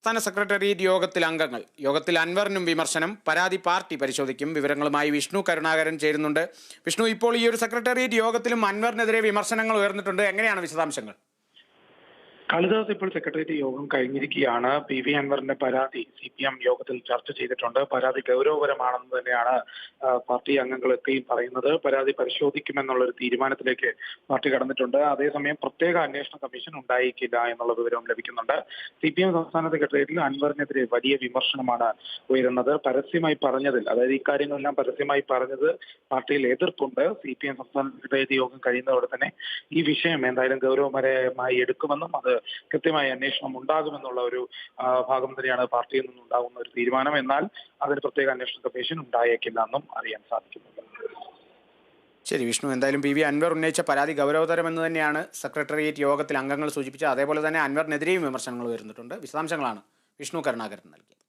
സംസ്ഥാന സെക്രട്ടേറിയറ്റ് യോഗത്തിൽ അംഗങ്ങൾ. യോഗത്തിൽ അൻവറിനും വിമർശനം പരാതി പാർട്ടി പരിശോധിക്കും. വിവരങ്ങളുമായി വിഷ്ണു കരുണാകരൻ ചേരുന്നുണ്ട്. വിഷ്ണു ഇപ്പോൾ ഈ ഒരു സെക്രട്ടേറിയറ്റ് യോഗത്തിലും അൻവറിനെതിരെ വിമർശനങ്ങൾ ഉയർന്നിട്ടുണ്ട്. എങ്ങനെയാണ് വിശദാംശങ്ങൾ? കാളിദാസ് ഇപ്പോൾ സെക്രട്ടേറിയറ്റ് യോഗം കഴിഞ്ഞിരിക്കുകയാണ്. പി വി അൻവറിന്റെ പരാതി സി പി എം യോഗത്തിൽ ചർച്ച ചെയ്തിട്ടുണ്ട്. പരാതി ഗൗരവപരമാണെന്ന് തന്നെയാണ് പാർട്ടി അംഗങ്ങളൊക്കെയും പറയുന്നത്. പരാതി പരിശോധിക്കുമെന്നുള്ള ഒരു തീരുമാനത്തിലേക്ക് പാർട്ടി കടന്നിട്ടുണ്ട്. അതേസമയം പ്രത്യേക അന്വേഷണ കമ്മീഷൻ ഉണ്ടായിരിക്കില്ല എന്നുള്ള വിവരം ലഭിക്കുന്നുണ്ട്. സി പി എം സംസ്ഥാന സെക്രട്ടേറിയറ്റിൽ അൻവറിനെതിരെ വലിയ വിമർശനമാണ് ഉയരുന്നത്. പരസ്യമായി പറഞ്ഞതിൽ അതായത് ഇക്കാര്യങ്ങളെല്ലാം പരസ്യമായി പറഞ്ഞത് പാർട്ടിയിൽ എതിർപ്പുണ്ട്. സി പി എം സംസ്ഥാന സെക്രട്ടേറിയറ്റ് യോഗം കഴിയുന്നതോടെ തന്നെ ഈ വിഷയം എന്തായാലും ഗൗരവപരമായി എടുക്കുമെന്നും അത് കൃത്യമായ അന്വേഷണം ഉണ്ടാകുമെന്നുള്ള ഒരു ഭാഗം തന്നെയാണ് പാർട്ടിയിൽ നിന്നുണ്ടാകുന്ന ഒരു തീരുമാനം. എന്നാൽ അതിന് പ്രത്യേക അന്വേഷണ കമ്മീഷൻ ഉണ്ടായേക്കില്ല എന്നും അറിയാൻ സാധിക്കുന്നുണ്ട്. ശരി വിഷ്ണു. എന്തായാലും പി വി അൻവർ ഉന്നയിച്ച പരാതി ഗൗരവതരമെന്ന് തന്നെയാണ് സെക്രട്ടേറിയറ്റ് യോഗത്തിൽ അംഗങ്ങൾ സൂചിപ്പിച്ചത്. അതേപോലെ തന്നെ അൻവറിനെതിരെയും വിമർശനങ്ങൾ വരുന്നിട്ടുണ്ട് വിശദാംശങ്ങളാണ് വിഷ്ണു കരുണാകരൻ നൽകിയത്.